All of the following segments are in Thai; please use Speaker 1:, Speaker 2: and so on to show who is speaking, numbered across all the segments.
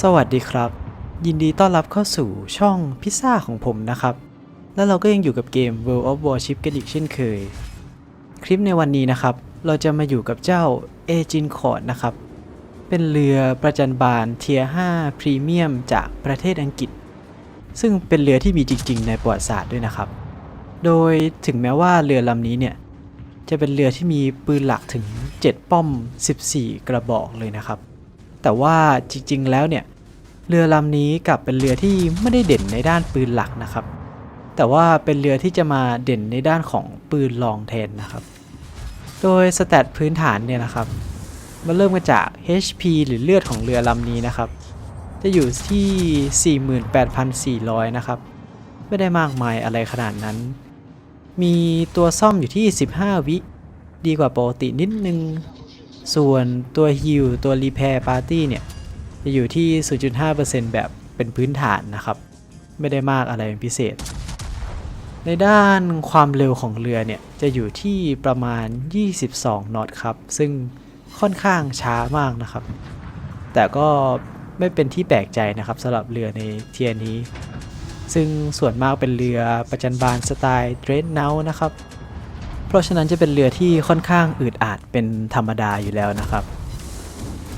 Speaker 1: สวัสดีครับ ยินดีต้อนรับเข้าสู่ช่องพิซซ่าของผมนะครับ แล้วเราก็ยังอยู่กับเกม World of Warship กันอีกเช่นเคย คลิปในวันนี้นะครับ เราจะมาอยู่กับเจ้า a g i n c o r d นะครับ เป็นเรือประจันบานเทีย5พรีเมียมจากประเทศอังกฤษ ซึ่งเป็นเรือที่มีจริง ๆ ในประวัติศาสตร์ด้วยนะครับ โดยถึงแม้ว่าเรือลำนี้เนี่ยจะเป็นเรือที่มีปืนหลักถึง 7 ป้อม 14 กระบอกเลยนะครับ แต่ว่าจริงๆแล้วเนี่ยเรือลำนี้กลับเป็นเรือที่ไม่ได้เด่นในด้านปืนหลักนะครับ แต่ว่าเป็นเรือที่จะมาเด่นในด้านของปืนลองแทนนะครับ โดยสแตทพื้นฐานเนี่ยนะครับมาเริ่มกันจาก HP หรือเลือดของเรือลำนี้นะครับ จะอยู่ที่ 48,400 นะครับ ไม่ได้มากมายอะไรขนาดนั้น มีตัวซ่อมอยู่ที่ 15 วิ ดีกว่าปกตินิดนึง ส่วนตัวฮิลตัวรีแพร์ปาร์ตี้เนี่ย จะอยู่ที่ 0.5%แบบเป็นพื้นฐานนะครับ ไม่ได้มากอะไรเป็นพิเศษ ในด้านความเร็วของเรือเนี่ย จะอยู่ที่ประมาณ 22นอตครับ ซึ่งค่อนข้างช้ามากนะครับ แต่ก็ไม่เป็นที่แปลกใจนะครับสำหรับเรือในเทียร์นี้ ซึ่งส่วนมากเป็นเรือประจันบานสไตล์เดรนเนลนะครับ เพราะฉะนั้นจะเป็นเรือที่ค่อนข้างอืดอาดเป็นธรรมดาอยู่แล้วนะครับ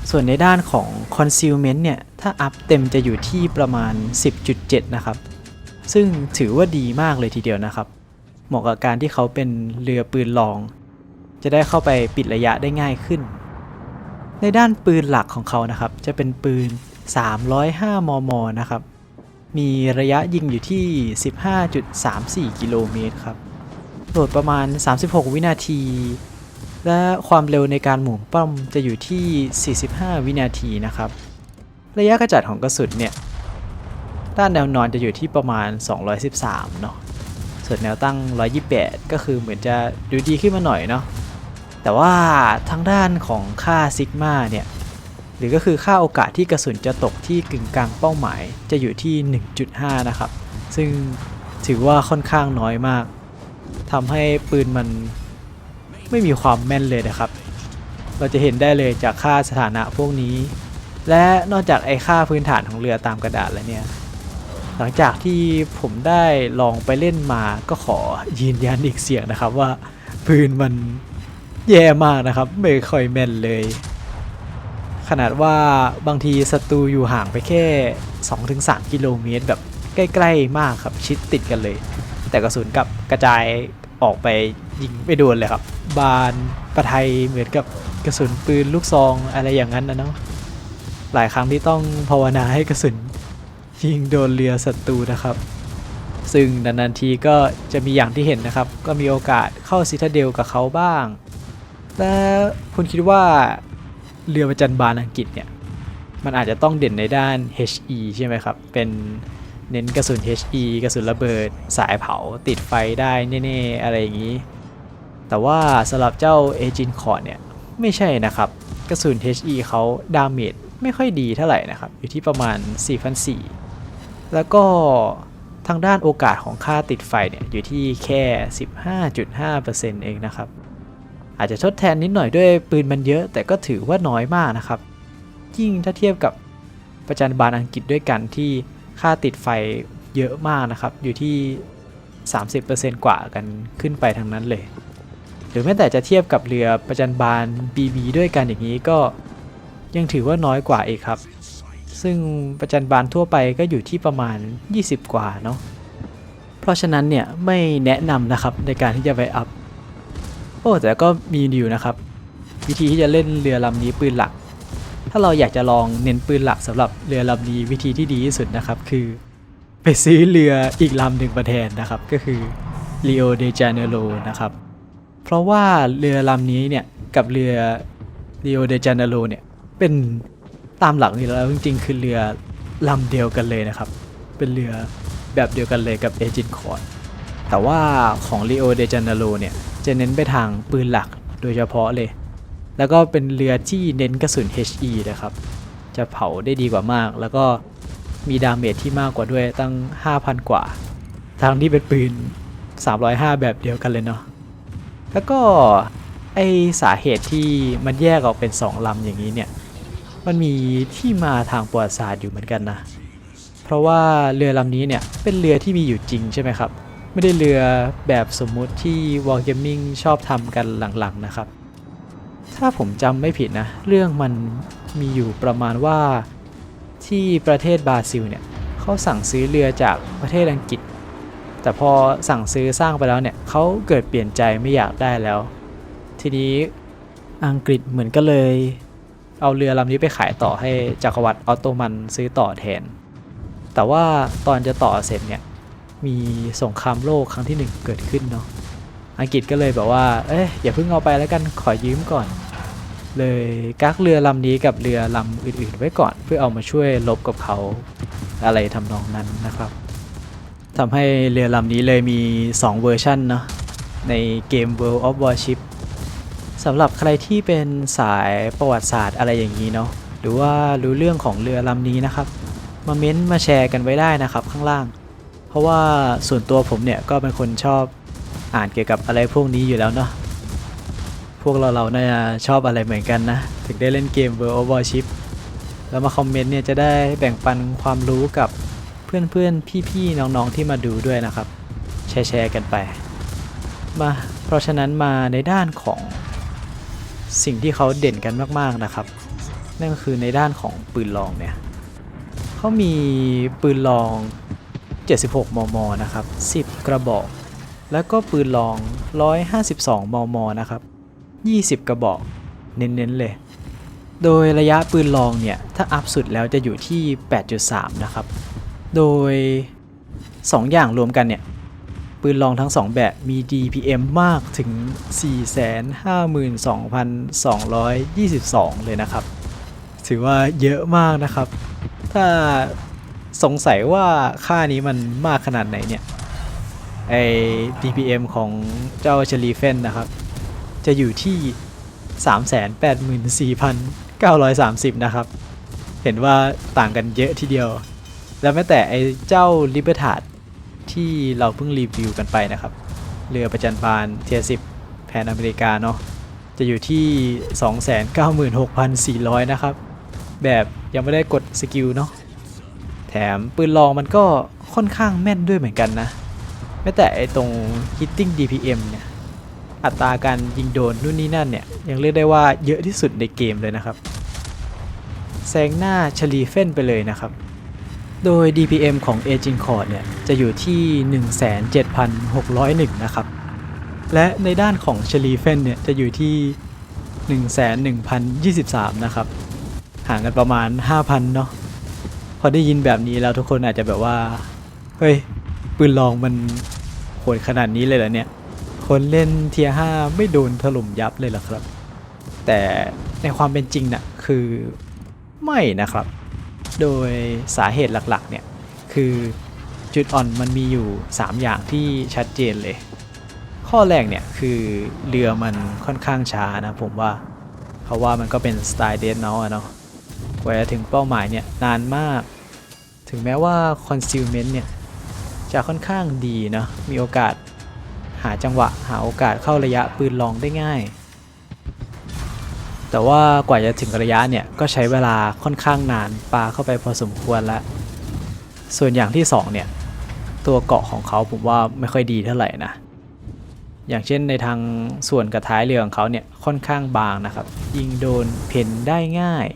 Speaker 1: ส่วนในด้านของ concealment เนี่ย ถ้าอัพเต็มจะอยู่ที่ประมาณ 10.7 นะครับ ซึ่งถือว่าดีมากเลยทีเดียวนะครับ เหมาะกับการที่เขาเป็นเรือปืนลอง จะได้เข้าไปปิดระยะได้ง่ายขึ้น ในด้านปืนหลักของเขานะครับ จะเป็นปืน 305 มม นะครับ มีระยะยิงอยู่ที่ 15.34 กิโลเมตรครับ โหลดประมาณ 36 วินาที และความเร็วในการหมุนป้อมจะอยู่ที่ 45 วินาทีนะครับ ระยะกระจัดของกระสุนเนี่ย ด้านแนวนอนจะอยู่ที่ประมาณ 213 เนาะ ส่วนแนวตั้ง 128 ก็คือเหมือนจะดูดีขึ้นมาหน่อยเนาะ แต่ว่าทางด้านของค่าซิกมาเนี่ย หรือก็คือค่าโอกาสที่กระสุนจะตกที่กึ่งกลางเป้าหมายจะอยู่ที่ 1.5 นะครับ ซึ่งถือว่าค่อนข้างน้อยมาก ทำให้ปืนมันไม่มีความแม่นเลยนะครับ เราจะเห็นได้เลยจากค่าสถานะพวกนี้ และนอกจากไอ้ค่าพื้นฐานของเรือตามกระดาษแล้วเนี่ย หลังจากที่ผมได้ลองไปเล่นมาก็ขอยืนยันอีกเสียงนะครับว่าปืนมันแย่มากนะครับ ไม่ค่อยแม่นเลย ขนาดว่าบางทีศัตรูอยู่ห่างไปแค่ 2-3 กิโลเมตรแบบใกล้ ๆ มากครับชิดติดกันเลย แต่กระสุนกับกระจาย ออกไปยิงไม่โดนเลยครับ บานประไทยเหมือนกับกระสุนปืนลูกซองอะไรอย่างนั้นนะเนาะหลายครั้งที่ต้องภาวนาให้กระสุนยิงโดนเรือศัตรูนะครับ ซึ่งนานๆทีก็จะมีอย่างที่เห็นนะครับ ก็มีโอกาสเข้าซิทาเดลกับเขาบ้าง และคุณคิดว่าเรือประจันบานอังกฤษเนี่ย มันอาจจะต้องเด่นในด้าน HE ใช่ไหมครับ เป็น เน้นกระสุน HE กระสุนระเบิด สายเผาติดไฟได้แน่ๆอะไรอย่างนี้ แต่ว่าสำหรับเจ้า a g i n c o r d เนี่ย ไม่ใช่นะครับ กระสุน HE เขาดาเมจไม่ค่อยดีเท่าไหร่นะครับ อยู่ที่ประมาณ 4,400 แล้วก็ทางด้านโอกาสของค่าติดไฟเนี่ยอยู่ที่แค่ 15.5%เองนะครับ อาจจะทดแทนนิดหน่อยด้วยปืนมันเยอะ แต่ก็ถือว่าน้อยมากนะครับ ยิ่งถ้าเทียบกับประจันบานอังกฤษด้วยกันที่ ค่าติดไฟเยอะมากนะครับ อยู่ที่ 30%กว่ากันขึ้นไปทางนั้นเลย หรือแม้แต่จะเทียบกับเรือประจันบาน BB ด้วยกันอย่างนี้ก็ยังถือว่าน้อยกว่าอีกครับ ซึ่งประจันบานทั่วไปก็อยู่ที่ประมาณ 20 กว่าเนาะ เพราะฉะนั้นเนี่ยไม่แนะนำนะครับในการที่จะไปอัพ โอ้แต่ก็มีอยู่นะครับ วิธีที่จะเล่นเรือลำนี้ปืนหลัก ถ้าเราอยากจะลองเน้นปืนหลักสำหรับเรือลำนี้วิธีที่ดีที่สุดนะครับ คือ ไปซื้อเรืออีกลำหนึ่งมาแทนนะครับ ก็คือ Rio de Janeiro นะครับ เพราะว่าเรือลำนี้เนี่ยกับเรือ Rio de Janeiro เนี่ยเป็นตามหลักนี่แล้วจริงๆ คือเรือลำเดียวกันเลยนะครับ เป็นเรือแบบเดียวกันเลยกับ a g i n c o r d แต่ว่าของ Rio de Janeiro เนี่ยจะเน้นไปทางปืนหลักโดยเฉพาะเลย แล้วก็เป็นเรือที่เน้นกระสุน HE นะครับ จะเผาได้ดีกว่ามาก แล้วก็มีดาเมจที่มากกว่าด้วยตั้ง 5,000 กว่า ทางที่เป็นปืน 305 แบบเดียวกันเลยเนาะ แล้วก็ไอสาเหตุที่มันแยกออกเป็น 2 ลำอย่างนี้เนี่ย มันมีที่มาทางประวัติศาสตร์อยู่เหมือนกันนะ เพราะว่าเรือลำนี้เนี่ยเป็นเรือที่มีอยู่จริงใช่ไหมครับ ไม่ได้เรือแบบสมมุติที่ Wargaming ชอบทำกันหลังๆนะครับ ถ้าผมจำไม่ผิดนะ เรื่องมันมีอยู่ประมาณว่าที่ประเทศบราซิลเนี่ยเขาสั่งซื้อเรือจากประเทศอังกฤษ แต่พอสั่งซื้อสร้างไปแล้วเนี่ยเขาเกิดเปลี่ยนใจไม่อยากได้แล้ว ทีนี้อังกฤษเหมือนก็เลย เอาเรือลำนี้ไปขายต่อให้จักรวรรดิออตโตมันซื้อต่อแทน แต่ว่าตอนจะต่อเสร็จเนี่ยมีสงครามโลกครั้งที่หนึ่งเกิดขึ้นเนาะอังกฤษก็เลยแบบว่า เอ้ยอย่าเพิ่งเอาไปแล้วกัน ขอยืมก่อน เลยกักเรือลำนี้กับเรือลำอื่นๆ ไว้ก่อนเพื่อเอามาช่วยลบกับเขาอะไรทำนองนั้นนะครับทำให้เรือลำนี้เลยมี 2 เวอร์ชันเนาะในเกม World of Warship สำหรับใครที่เป็นสายประวัติศาสตร์อะไรอย่างนี้เนาะหรือว่ารู้เรื่องของเรือลำนี้นะครับ มาเม้นต์มาแชร์กันไว้ได้นะครับข้างล่าง เพราะว่าส่วนตัวผมเนี่ยก็เป็นคนชอบอ่านเกี่ยวกับอะไรพวกนี้อยู่แล้วเนาะ พวกเราเราน่าจะชอบอะไรเหมือนกันนะ ถึงได้เล่นเกม World of Warship แล้วมาคอมเมนต์เนี่ยจะได้แบ่งปันความรู้กับเพื่อนๆ พี่ๆ น้องๆ ที่มาดูด้วยนะครับ แชร์ๆ กันไป มา เพราะฉะนั้นมาในด้านของสิ่งที่เขาเด่นกันมากๆนะครับ นั่นก็คือในด้านของปืนลองเนี่ยเขามีปืนลอง 76 มม นะครับ 10 กระบอก แล้วก็ปืนลอง 152 มม นะครับ 20 กระบอก เน้นๆเลย โดยระยะปืนลองเนี่ย ถ้าอัพสุดแล้วจะอยู่ที่ 8.3 นะครับ โดย 2 อย่างรวมกันเนี่ย ปืนลองทั้ง 2 แบบมี DPM มากถึง 452,222 เลยนะครับ ถือว่าเยอะมากนะครับ ถ้าสงสัยว่าค่านี้มันมากขนาดไหนเนี่ยไอ DPM ของเจ้าเชลีเฟนนะครับ จะอยู่ที่ 384,930 นะครับ เห็นว่าต่างกันเยอะทีเดียว แล้วแม้แต่ไอ้เจ้าลิเบ r ร์ d ที่เราเพิ่งรีวิวกันไปนะครับ เรือประจันบานเทีย10แผนอเมริกาเนาะจะอยู่ที่ 296,400 นะครับ แบบยังไม่ได้กดสกิลเนาะแถมปืนลองมันก็ค่อนข้างแม่นด้วยเหมือนกันนะ แม้แต่ไอตรง hitting DPM เนี่ย อัตราการยิงโดนนู่นนี่นั่นเนี่ยยังเรียกได้ว่าเยอะที่สุดในเกมเลยนะครับแซงหน้าชลีเฟนไปเลยนะครับ โดย DPM ของ a g i n c o r d เนี่ยจะอยู่ที่ 17,601 นะครับ และในด้านของชลีเฟนเนี่ยจะอยู่ที่ 11,023 นะครับ ห่างกันประมาณ 5,000 เนาะพอได้ยินแบบนี้แล้วทุกคนอาจจะแบบว่า เฮ้ย ปืนลองมันโหดขนาดนี้เลยเหรอเนี่ย คนเล่นเทียห้าไม่โดนถล่มยับเลยเหรอครับ แต่ในความเป็นจริงน่ะคือไม่นะครับ โดยสาเหตุหลักๆเนี่ยคือจุดอ่อนมันมีอยู่ 3 อย่างที่ชัดเจนเลย ข้อแรกเนี่ยคือเรือมันค่อนข้างช้านะผมว่า เพราะว่ามันก็เป็นสไตล์เดนเนาะเนาะกว่าจะถึงเป้าหมายเนี่ยนานมาก ถึงแม้ว่า concealment เนี่ยจะค่อนข้างดีเนาะมีโอกาส หาจังหวะหาโอกาสเข้าระยะปืนลองได้ง่าย แต่ว่ากว่าจะถึงระยะเนี่ยก็ใช้เวลาค่อนข้างนานปาเข้าไปพอสมควรแล้ว ส่วนอย่างที่สองเนี่ยตัวเกาะของเขาผมว่าไม่ค่อยดีเท่าไหร่นะ อย่างเช่นในทางส่วนกระท้ายเรือของเขาเนี่ยค่อนข้างบางนะครับ ยิงโดนเพนได้ง่าย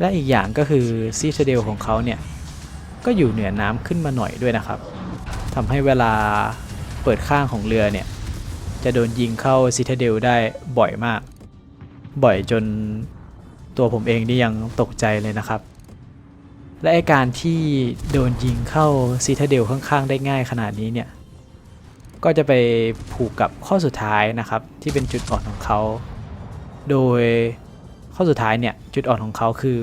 Speaker 1: และอีกอย่างก็คือซีชเดลของเขาเนี่ยก็อยู่เหนือน้ำขึ้นมาหน่อยด้วยนะครับทำให้เวลา เปิดข้างของเรือเนี่ย จะโดนยิงเข้าซิทาเดลได้บ่อยมาก บ่อยจนตัวผมเองนี่ยังตกใจเลยนะครับ และไอการที่โดนยิงเข้าซิทาเดลข้างๆ ได้ง่ายขนาดนี้เนี่ย ก็จะไปผูกกับข้อสุดท้ายนะครับ ที่เป็นจุดอ่อนของเขา โดยข้อสุดท้ายเนี่ยจุดอ่อนของเขาคือ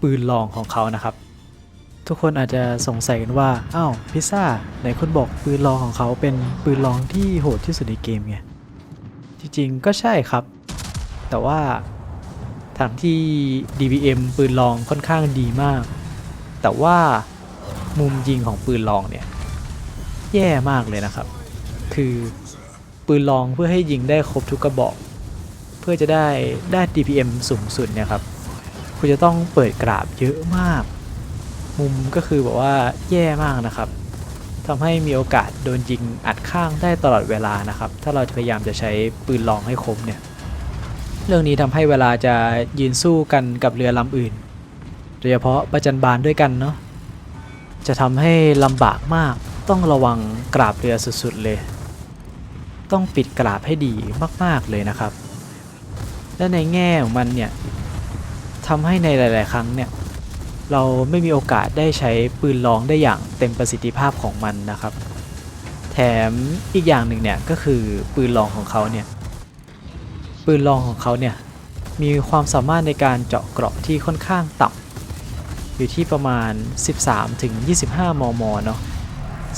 Speaker 1: ปืนลองของเขานะครับ ทุกคนอาจจะสงสัยกันว่าอ้าวพิซซ่าไหนคุณบอกปืนลองของเขาเป็นปืนลองที่โหดที่สุดในเกมไงจริงๆก็ใช่ครับ แต่ว่าทางที่ DBM ปืนลองค่อนข้างดีมาก แต่ว่ามุมยิงของปืนลองเนี่ย แย่มากเลยนะครับ คือปืนลองเพื่อให้ยิงได้ครบทุกกระบอก เพื่อจะได้ได้ DPM สูงสุดเนี่ยครับ คุณจะต้องเปิดกราบเยอะมาก มุมก็คือแบบว่าแย่มากนะครับทำให้มีโอกาสโดนยิงอัดข้างได้ตลอดเวลานะครับ ถ้าเราพยายามจะใช้ปืนลองให้คมเนี่ย เรื่องนี้ทำให้เวลาจะยืนสู้กันกับเรือลำอื่น โดยเฉพาะประจันบานด้วยกันเนาะ จะทำให้ลำบากมาก ต้องระวังกราบเรือสุดๆเลย ต้องปิดกราบให้ดีมากๆเลยนะครับ และในแง่ของมันเนี่ยทำให้ในหลาย ๆ ครั้งเนี่ย เราไม่มีโอกาสได้ใช้ปืนลองได้อย่างเต็มประสิทธิภาพของมันนะครับ แถมอีกอย่างหนึ่งเนี่ยก็คือปืนลองของเขาเนี่ยปืนลองของเขาเนี่ยมีความสามารถในการเจาะเกราะที่ค่อนข้างต่ำอยู่ที่ประมาณ 13ถึง25มมเนาะ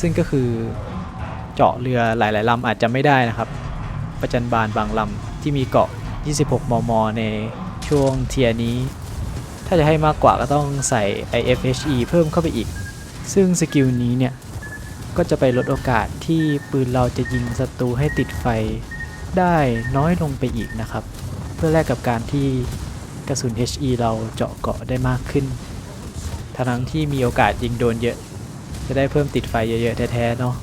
Speaker 1: ซึ่งก็คือเจาะเรือหลาย ๆลำอาจจะไม่ได้นะครับ ประจันบานบางลำที่มีเกาะ 26 มม ในช่วงเทียนี้ ถ้าจะให้มากกว่าก็ต้องใส่ IFHE เพิ่มเข้าไปอีก ซึ่งสกิลนี้เนี่ย ก็จะไปลดโอกาสที่ปืนเราจะยิงศัตรูให้ติดไฟได้น้อยลงไปอีกนะครับ เพื่อแลกกับการที่กระสุน HE เราเจาะเกาะได้มากขึ้น ทั้งที่มีโอกาสยิงโดนเยอะ จะได้เพิ่มติดไฟเยอะๆแท้ๆเนาะ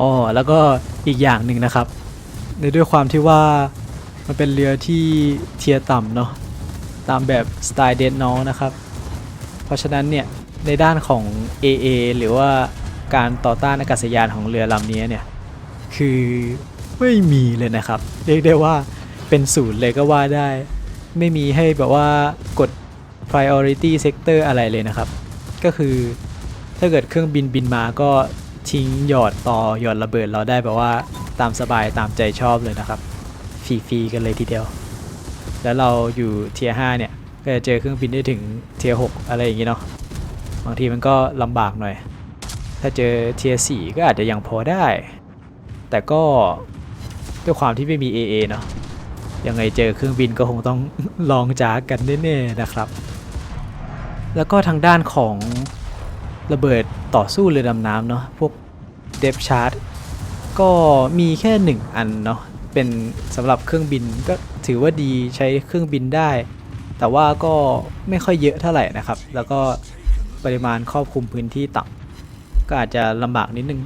Speaker 1: อ๋อแล้วก็อีกอย่างหนึ่งนะครับ ในด้วยความที่ว่ามันเป็นเรือที่เทียร์ต่ำเนาะ ตามแบบสไตล์เดนนอนะครับ เพราะฉะนั้นเนี่ยในด้านของ AA หรือว่าการต่อต้านอากาศยานของเรือลำนี้เนี่ยคือไม่มีเลยนะครับ เรียกได้ว่าเป็นศูนย์เลยก็ว่าได้ ไม่มีให้แบบว่ากด priority sector อะไรเลยนะครับ ก็คือถ้าเกิดเครื่องบินบินมาก็ทิ้งหยอดต่อหยอดระเบิดเราได้แบบว่าตามสบายตามใจชอบเลยนะครับฟรีๆกันเลยทีเดียว แล้วเราอยู่เทียร์5เนี่ย ก็จะเจอเครื่องบินได้ถึงเทียร์6อะไรอย่างงี้เนาะบางทีมันก็ลำบากหน่อย ถ้าเจอเทียร์4ก็อาจจะยังพอได้ แต่ก็ด้วยความที่ไม่มี AA เนาะยังไงเจอเครื่องบินก็คงต้องลองจากกันแน่ๆนะครับ แล้วก็ทางด้านของระเบิดต่อสู้เรือดำน้ำเนาะพวกเดฟชาร์ t ก็มีแค่ 1 อันเนาะเป็นสำหรับเครื่องบินก็ ถือว่าดีใช้เครื่องบินได้ แต่ว่าก็ไม่ค่อยเยอะเท่าไหร่นะครับ แล้วก็ปริมาณครอบคลุมพื้นที่ต่ำก็อาจจะลำบากนิดนึง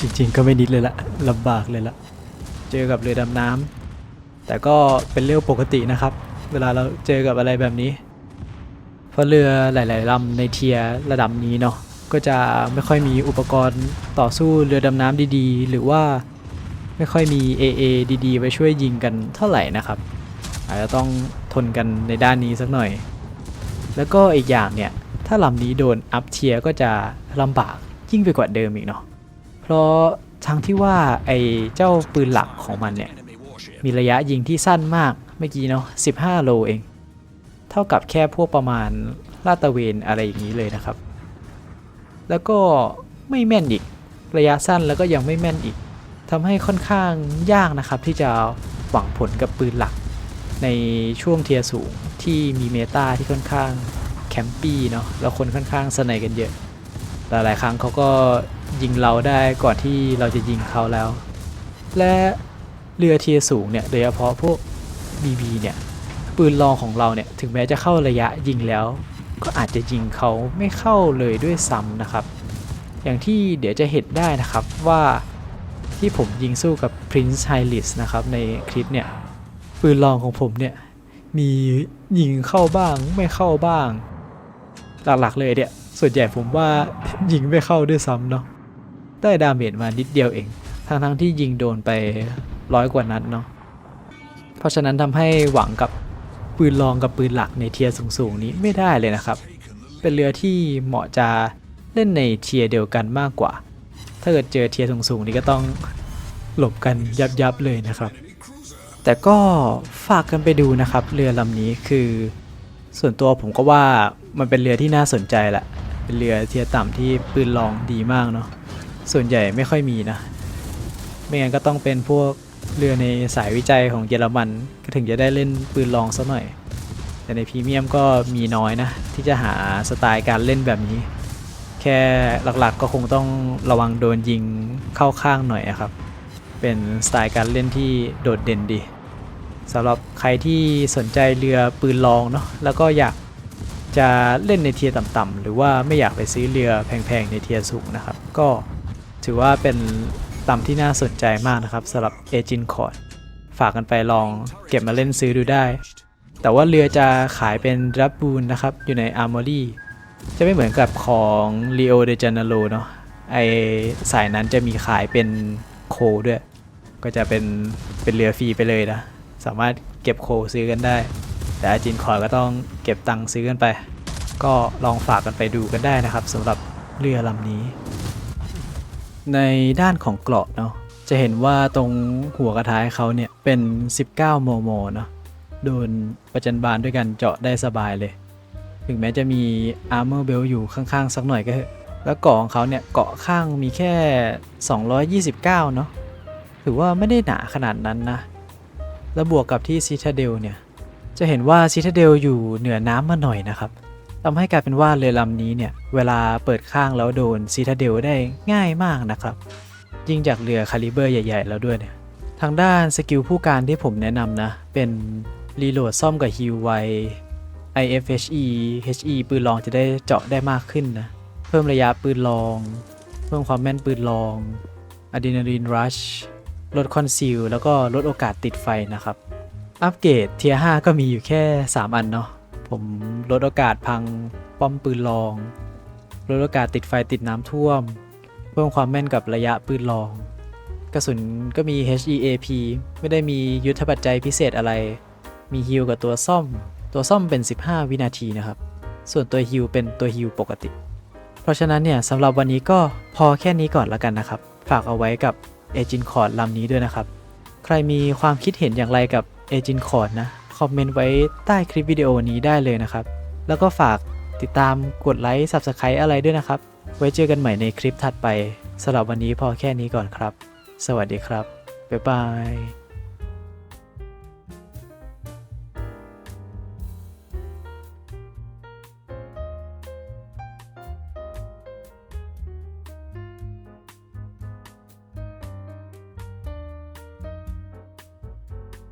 Speaker 1: จริงๆ ก็ไม่นิดเลยละลำบากเลยละเจอกับเรือดำน้ำแต่ก็เป็นเรื่องปกตินะครับ เวลาเราเจอกับอะไรแบบนี้ เพราะเรือหลายๆลำในเทียร์ระดับนี้เนาะก็จะไม่ค่อยมีอุปกรณ์ต่อสู้เรือดำน้ำดีๆ หรือว่า ไม่ค่อยมี AA ดีๆไว้ช่วยยิงกันเท่าไหร่นะครับ อาจจะต้องทนกันในด้านนี้สักหน่อย แล้วก็อีกอย่างเนี่ย ถ้าลำนี้โดนอัพเทียร์ก็จะลำบากยิ่งไปกว่าเดิมอีกเนาะเพราะทั้งที่ว่าไอ้เจ้าปืนหลักของมันเนี่ย มีระยะยิงที่สั้นมากเมื่อกี้เนาะ15 โลเอง เท่ากับแค่พวกประมาณลาดตระเวนอะไรอย่างนี้เลยนะครับ แล้วก็ไม่แม่นอีกระยะสั้นแล้วก็ยังไม่แม่นอีก ทำให้ค่อนข้างยากนะครับที่จะหวังผลกับปืนหลัก ในช่วงเทียสูงที่มีเมตาที่ค่อนข้างแคมปี้เนาะแล้วคนค่อนข้างสนกันเยอะหลายๆครั้งเขาก็ยิงเราได้ก่อนที่เราจะยิงเขาแล้ว และเรือเทียสูงเนี่ยโดยเฉพาะพวก BB เนี่ยปืนลองของเราเนี่ยถึงแม้จะเข้าระยะยิงแล้ว ก็อาจจะยิงเขาไม่เข้าเลยด้วยซ้ำนะครับ อย่างที่เดี๋ยวจะเห็นได้นะครับว่า ที่ผมยิงสู้กับ Prince h i l i s นะครับในคลิปเนี่ย ปืนลองของผมเนี่ย มียิงเข้าบ้างไม่เข้าบ้าง หลักๆเลยเนี่ย ส่วนใหญ่ผมว่ายิงไม่เข้าด้วยซ้ำเนาะได้ดาเมจมานิดเดียวเอง ทั้งๆที่ยิงโดนไปร้อยกว่านัดเนาะเพราะฉะนั้นทำให้หวังกับปืนรองกับปืนหลักในเทียร์สูงๆนี้ไม่ได้เลยนะครับ เป็นเรือที่เหมาะจะเล่นในเทียร์เดียวกันมากกว่า ถ้าเกิดเจอเทียร์สูงๆนี้ก็ต้องหลบกันยับๆเลยนะครับ แต่ก็ฝากกันไปดูนะครับเรือลำนี้คือ ส่วนตัวผมก็ว่ามันเป็นเรือที่น่าสนใจแหละเป็นเรือเทียร์ต่ำที่ปืนรองดีมากเนาะส่วนใหญ่ไม่ค่อยมีนะ ไม่งั้นก็ต้องเป็นพวกเรือในสายวิจัยของเยอรมันก็ถึงจะได้เล่นปืนรองสักหน่อย แต่ในพรีเมียมก็มีน้อยนะ ที่จะหาสไตล์การเล่นแบบนี้ แค่หลักๆก็คงต้องระวังโดนยิงเข้าข้างหน่อยครับ เป็นสไตล์การเล่นที่โดดเด่นดีสำหรับใครที่สนใจเรือปืนลองเนาะแล้วก็อยากจะเล่นในเทียร์ต่ำๆหรือว่าไม่อยากไปซื้อเรือแพงๆในเทียร์สูงนะครับ ก็ถือว่าเป็นลำที่น่าสนใจมากนะครับสำหรับเอจินคอร์ดฝากกันไปลองเก็บมาเล่นซื้อดูได้ แต่ว่าเรือจะขายเป็นรับบูนนะครับอยู่ในอาร์มอรี่ จะไม่เหมือนกับของ Rio de Janeiro เนาะไอสายนั้นจะมีขายเป็นโคด้วย ก็จะเป็นเป็นเรือฟรีไปเลยนะ สามารถเก็บโคซื้อกันได้ แต่อาจินคอยก็ต้องเก็บตังค์ซื้อกันไป ก็ลองฝากกันไปดูกันได้นะครับสำหรับเรือลำนี้ ในด้านของเกราะเนาะจะเห็นว่าตรงหัวกระท้ายเขาเนี่ยเป็น 19มมเนาะโดนประจันบานด้วยกันเจาะได้สบายเลย ถึงแม้จะมี armor belt อยู่ข้างๆ สักหน่อยก็เถอะแล้วเกาะของเขาเนี่ยเกาะข้างมีแค่ 229 เนาะถือว่าไม่ได้หนาขนาดนั้นนะ แล้วบวกกับที่ซีทาเดลเนี่ย จะเห็นว่าซีทาเดลอยู่เหนือน้ำมาหน่อยนะครับทำให้กลายเป็นว่าเรือลำนี้เนี่ย เวลาเปิดข้างแล้วโดนซีทาเดลได้ง่ายมากนะครับ ยิ่งจากเรือคาลิเบอร์ใหญ่ ๆ แล้วด้วยเนี่ย ทางด้านสกิลผู้การที่ผมแนะนำนะ เป็นรีโหลดซ่อมกับฮิวไว IFHE HE ปืนลองจะได้เจาะได้มากขึ้นนะ เพิ่มระยะปืนลอง เพิ่มความแม่นปืนลองอะดรีนาลีนรัชลดคอนซีลแล้วก็ลดโอกาสติดไฟนะครับ อัปเกรดเทีย5ก็มีอยู่แค่ 3 อันเนาะผมลดโอกาสพังป้อมปืนลอง ลดโอกาสติดไฟติดน้ำท่วม เพิ่มความแม่นกับระยะปืนลอง กระสุนก็มี HEAP ไม่ได้มียุทธปัจจัยพิเศษอะไร มีฮิลกับตัวซ่อม ตัวซ่อมเป็น 15 วินาทีนะครับ ส่วนตัวฮิลเป็นตัวฮิลปกติ เพราะฉะนั้นเนี่ยสำหรับวันนี้ก็พอแค่นี้ก่อนละกันนะครับ ฝากเอาไว้กับเอจินคอร์ดลำนี้ด้วยนะครับ ใครมีความคิดเห็นอย่างไรกับเอจินคอร์ดนะ คอมเมนต์ไว้ใต้คลิปวิดีโอนี้ได้เลยนะครับ แล้วก็ฝากติดตามกดไลค์ Subscribe อะไรด้วยนะครับ ไว้เจอกันใหม่ในคลิปถัดไปสำหรับวันนี้พอแค่นี้ก่อนครับ สวัสดีครับ บ๊ายบาย